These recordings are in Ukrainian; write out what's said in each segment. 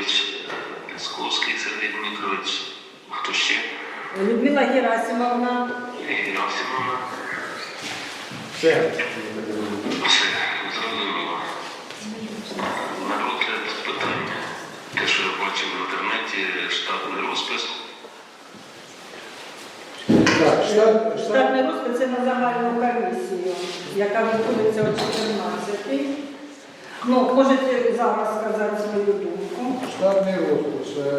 Дмитрович, Лісковський Сергій Дмитрович. Хто ще? Людмила Герасимовна. Герасимовна. Все. Все, зрозуміло. На розгляд питання. Те, що я бачив в інтернеті, штатний розпис. Так, штат, штат. Штатний розпис це на загальну комісію, яка відбудеться о 14. Ну, можете зараз сказати свою думку. Штатний розпис. Е,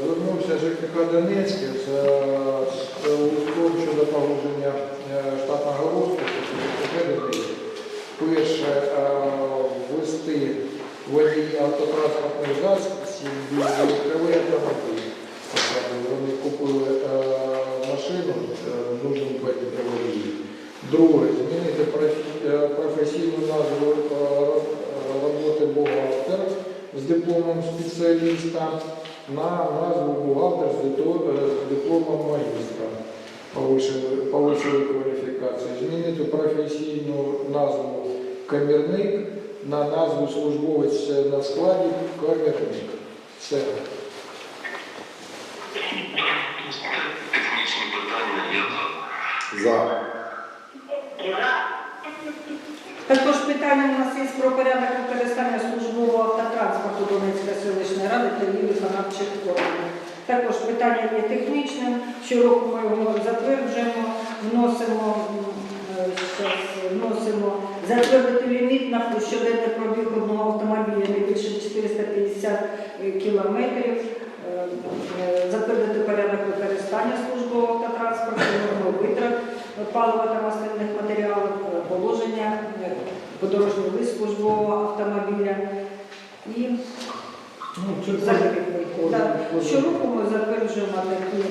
Звернувся ЖКХ Донецьке з з щодо погодження е, штатного розпису. Попередити. Перше, е, ввести водій автотранспортних засобів електровий автомобіль. Вони купили е, машину, е, нужен водій. Друге, змінити е, професійну назву роботи бухгалтер з дипломом спеціаліста на назву бухгалтер з дито- е, дипломом магістра повищеної повищеної кваліфікації. Змінити професійну назву камірник на назву службовець на складі камірник. Все. Технічні питання я за. За. Також питання у нас є про порядок використання службового автотранспорту Донецької селищної ради та її виконавчих органів. Також питання є технічним. Щороку ми його затверджуємо, вносимо, е, вносимо затвердити ліміт на щоденний пробіг одного автомобіля не більше 450 кілометрів. Е, е, Затвердити порядок використання службового автотранспорту, норми витрат палива та масляних матеріалів, е, положення, е, подорожній лист службового автомобіля і Ну, закріпний кожен- Щороку ми затверджуємо такі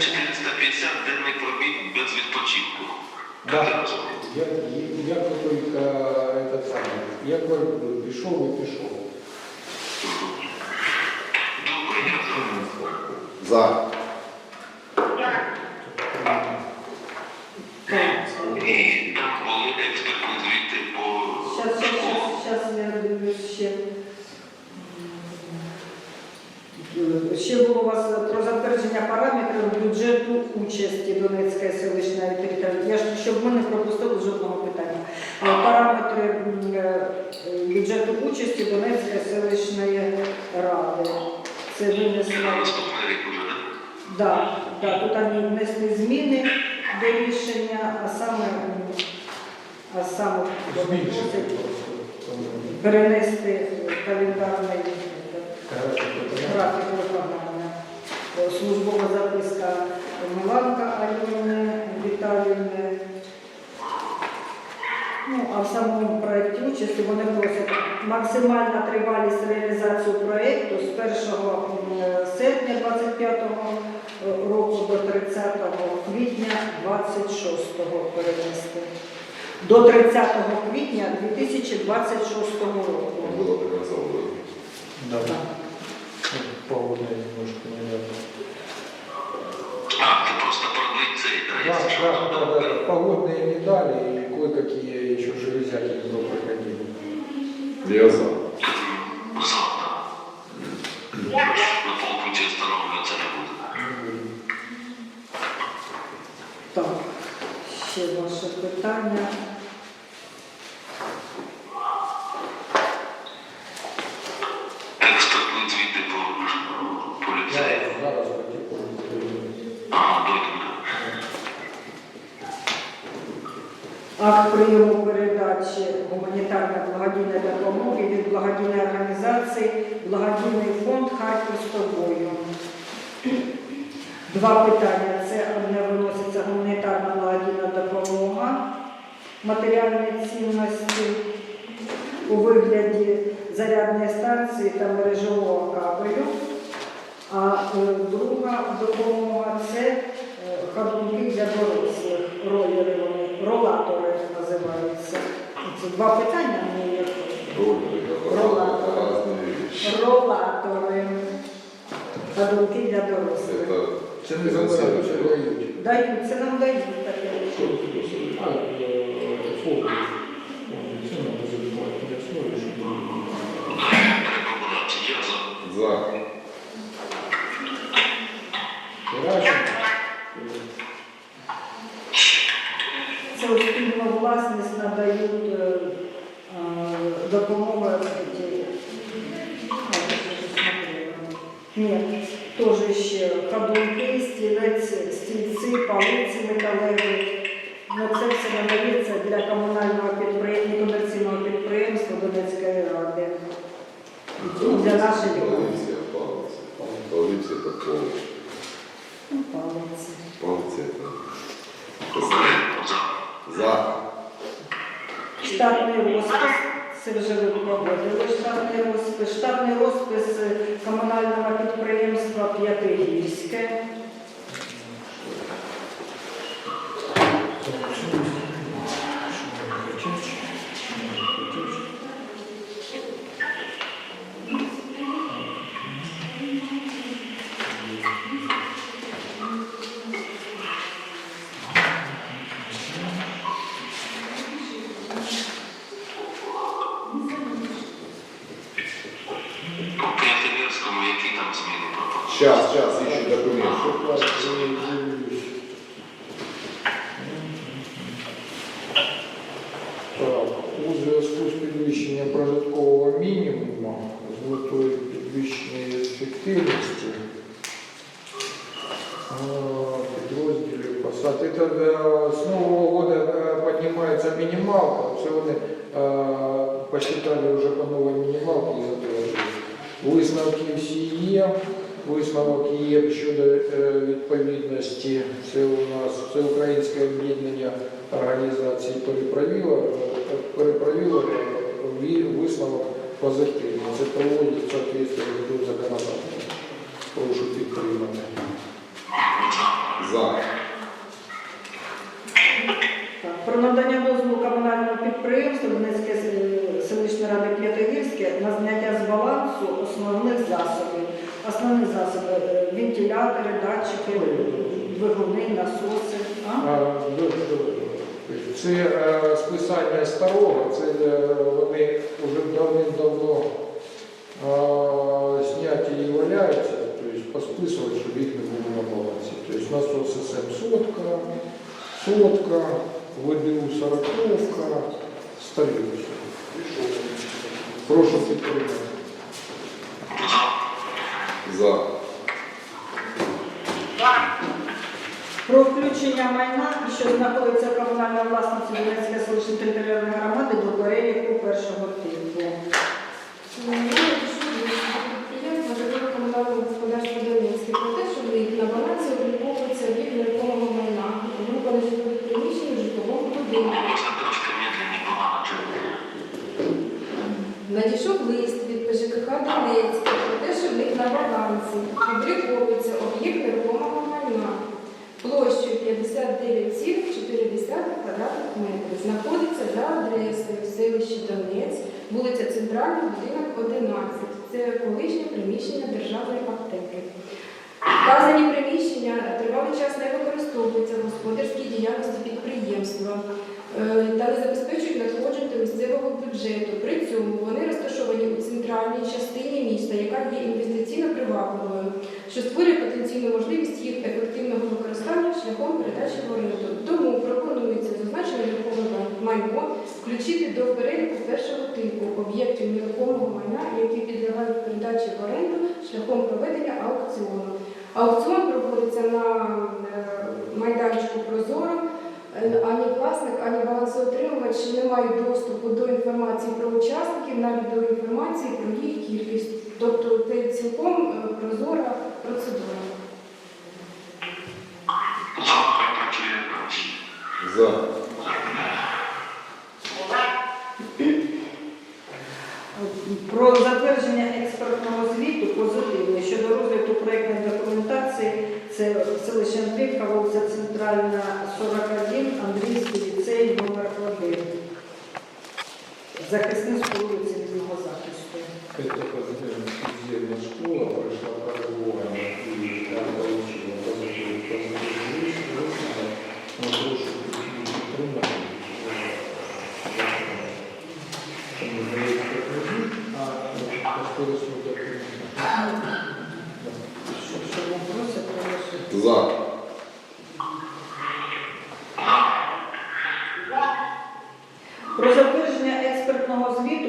450 денний пробіг без відпочинку. Да. Так я. Я, я, я только этот самый, я говорю, пішов і пішов. Добре, я за. За. І там були експертні звіти по Зараз, зараз, зараз я дивлюсь ще. Ще було у вас про затвердження параметрів бюджету участі Донецької селищної території. Я ж щоб ми не пропустили жодного питання. Е, Параметри е, бюджету участі Донецької селищної ради. Це так? Да, да, тут вони внесли зміни до рішення, а саме, а саме перенести календарний графік. Е, Службова записка Миланка Альони Віталіївни. Ну, а в самому проєкті участі вони просять максимальна тривалість реалізації проєкту з 1 серпня 25 року до 30 квітня 26 перенести. До 30 квітня 2026 року. Було таке заводу. Немножко, наверное. А, ты просто цей, да? Да, якщо да, да, да, погодные медали и кое-какие еще железяки туда проходили. Я за. За, так. На полпуті встановлюватися не буде. Так, ще ваше питання. Експертні звіти по, по ліцею. Зараз, зараз потихоньку. А, дойдемо. Акт прийому передачі гуманітарної благодійної допомоги від благодійної організації Благодійний фонд Харків з тобою. Два питання. Це одне виноситься гуманітарна благодійна допомога, матеріальні цінності у вигляді зарядної станції та мережевого кабелю. А е, друга допомога це е, ходунки для дорослих, ролери вони, ролатори називаються. Це два питання мені є. Разные Ролатори. Ходунки для дорослих. Это Це не забирають, це дають. Дають, це нам дають таке. что? А, э, фокус. Це надо забивати на основі, щоб... Треба За. Геращенко. Це у спільну власність надають е, е, допомогу. це. Ні, ще стілець, стільці, палиці металеві. Ну, це все надається для комунального підприємства, некомерційного підприємства Донецької ради. Ну, Для нашої Полиция, палица. Полиция это полиция. Ну, палиці. Полиция это... За. За. Штатний розпис, це вже штатний розпис. Штатний розпис комунального підприємства П'ятигірське. По П'ятигірському, які там зміни пропонують? Сейчас, сейчас, ищу документ. Так, у зв'язку з підвищенням прожиткового мінімуму з метою підвищення ефективності э, підрозділів посад. Это э, с нового года э, поднимается минималка. Це вони э, посчитали вже по новій мінімалці і затвердили. Висновки всі є. Висновок є щодо е, відповідності. Це у нас Всеукраїнське об'єднання організацій перепровіло, е, ві- висновок позитивний. Це проводить в соответствии до законодавства. Прошу підтримати. За. Так, Про надання дозволу комунального підприємства Донецьке селищної ради П'ятигірське на зняття з балансу основних засобів. Основні засоби е, вентилятори, датчики, двигуни, насоси. А? А, дуже добре. Це е, списання старого, це е, вони вже давним-давно зняті і валяються, тобто посписувати, щоб їх не було на балансі. Тобто насоси СМ сотка, сотка, ВДУ сороковка, старі. Прошу підтримати. За. Про включення майна, що знаходиться в комунальній власності Донецької територіальної громади до переліку першого типу. Підприємство житлово комунального господарства Донецьке про те, що в них на балансі обліковується об'єкт нерухомого майна, група нежитлових приміщень у житловому будинку. Надійшов лист від ПЖКХ Донецьке про те, що в них на балансі обліковується об'єкт нерухомого майна площею 59,4 квадратних метрів. Знаходиться за адресою селища Донець, вулиця Центральна, будинок 11. Це колишнє приміщення державної аптеки. Вказані приміщення тривалий час не використовуються в господарській діяльності підприємства е, та не забезпечують надходжень до місцевого бюджету. При цьому вони розташовані у центральній частині міста, яка є інвестиційно привабливою, що створює потенційну можливість їх ефективного використання шляхом передачі в оренду. Тому пропонується зазначене нерухоме майно включити до переліку першого типу об'єктів нерухомого майна, які підлягають передачі в оренду шляхом проведення аукціону. Аукціон проводиться на е, майданчику Прозоро. Е, Ані власник, ані балансоотримувач не мають доступу до інформації про учасників, навіть до інформації про їх кількість. Тобто це цілком высоко специализированная школа прошла прогоны и там получила позитивную позитивную но прошу За.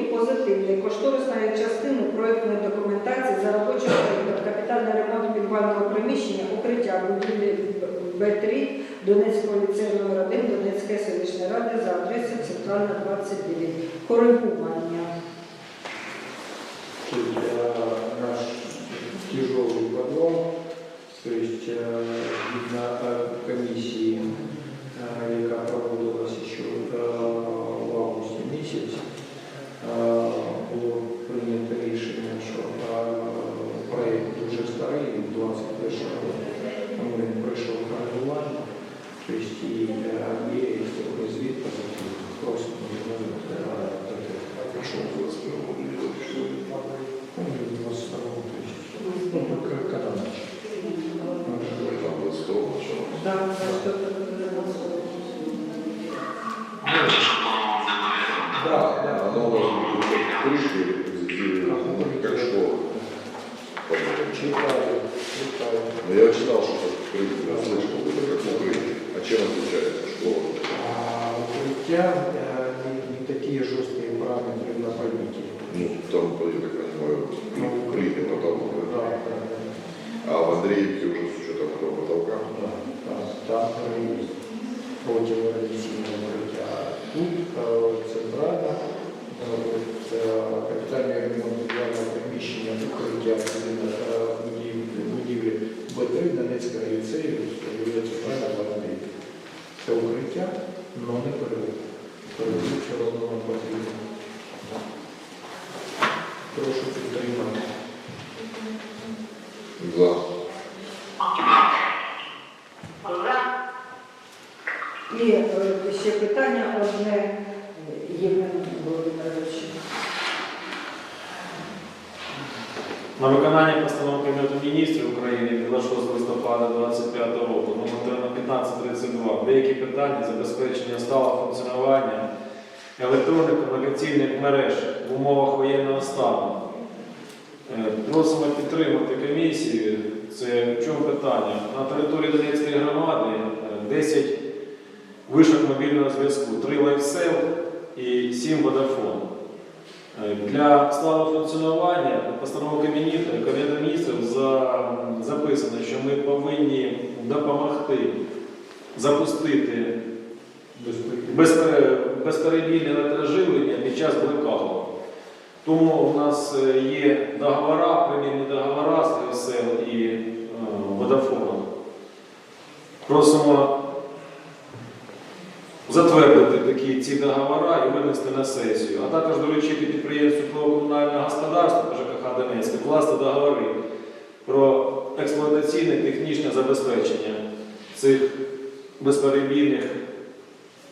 Експертного звіту позитивної кошторисної частини проєктної документації за проєктом капітальний ремонт підвального приміщення укриття будівлі Б3 Донецького ліцею номер 1 Донецької селищної ради за адресою Центральна 29. Коригування. для наш тяжелый подвал, то есть будет как крышки, э, как школа. по-моему. Читаю, читаю. Но я читал, что как крышки, я слышал, это как укрытие. А чем отличается школа? А укрытия э, не, не такие жесткие параметры на пробитие. Ну, там, я так понимаю, крылья потолок. Да, да? да, А в Андреевке уже с учетом этого потолка. да, да, там есть противорадиационное укрытие. А тут э, центрально э, вот, э, капитальный ремонт главного приміщення укриття э, будівлі Б3 Донецького ліцею, що центральна влади. Це укриття, але не перевод. Перевод все одно нам потрібно. Прошу підтримати. За. І е, ще питання одне Євген На виконання постанови Кабінету міністрів України від 26 листопада 2025 року номер 1532 деякі питання забезпечення сталого функціонування електронних комунікаційних мереж в умовах воєнного стану. Е, Просимо підтримати комісію. Це в чому питання? На території Донецької громади е, 10 вишок мобільного зв'язку, 3 лайфсел і 7 водафон. Е, Для сталого функціонування постанови Кабінету, міністрів за- записано, що ми повинні допомогти запустити безпере- безперебійне електроживлення під час блекауту. Тому у нас е, є договора, примірні договора з КСЛ і е, Водафоном. Просимо затвердити такі ці договори і винести на сесію, а також доручити підприємству комунального господарства ЖКХ Донецьке власне договори про експлуатаційне технічне забезпечення цих безперебійних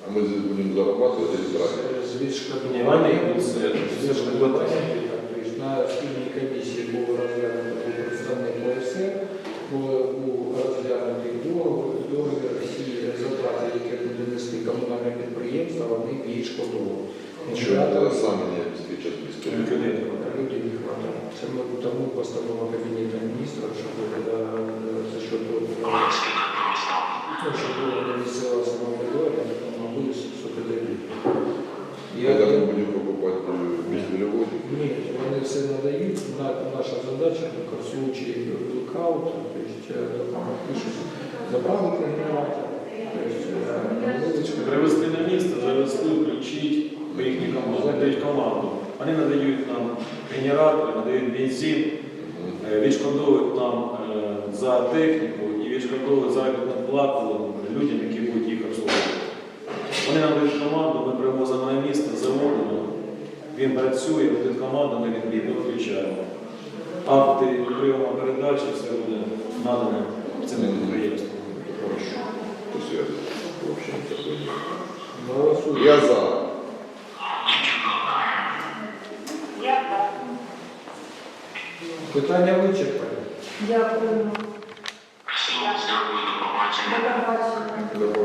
А мы здесь будем зарабатывать или тратить? З Ні, вони відшкодуванням. це- це ж не питання. Тобто На спільній комісії був представник ОСР, було був розглянутий договір, договір всі затрати, які буде нести комунальне підприємство, вони відшкодовували. Ничего, это сами не обеспечат без людей. Людей не хватає. Це ми тому постанова Кабінету міністрів, щоб е, за що до Луганський не просто. Ну, щоб було не місцева самоврядування, могли субсидії. Я так мы будем покупать э, безпереводник. Ні, вони все надають. Наша задача тільки в случае блокаута, то есть е, допомогти щось заправити генератор, то есть е, Привезти на місце, завести, включити по їхній команді, надають команду. Вони надають нам генератори, надають бензин, е, відшкодовують нам за техніку і відшкодовують заробітну плату людям, які будуть їх обслуговувати. Вони нам дають команду, ми привозимо на місце, заводимо, він працює, дають команду, ми відбір, ми включаємо. Акти прийому передачі, все буде надано цим підприємством. Хорошо. То есть я вообще не такой. голосують. Я за. Питання вичерпані. Дякую. До побачення.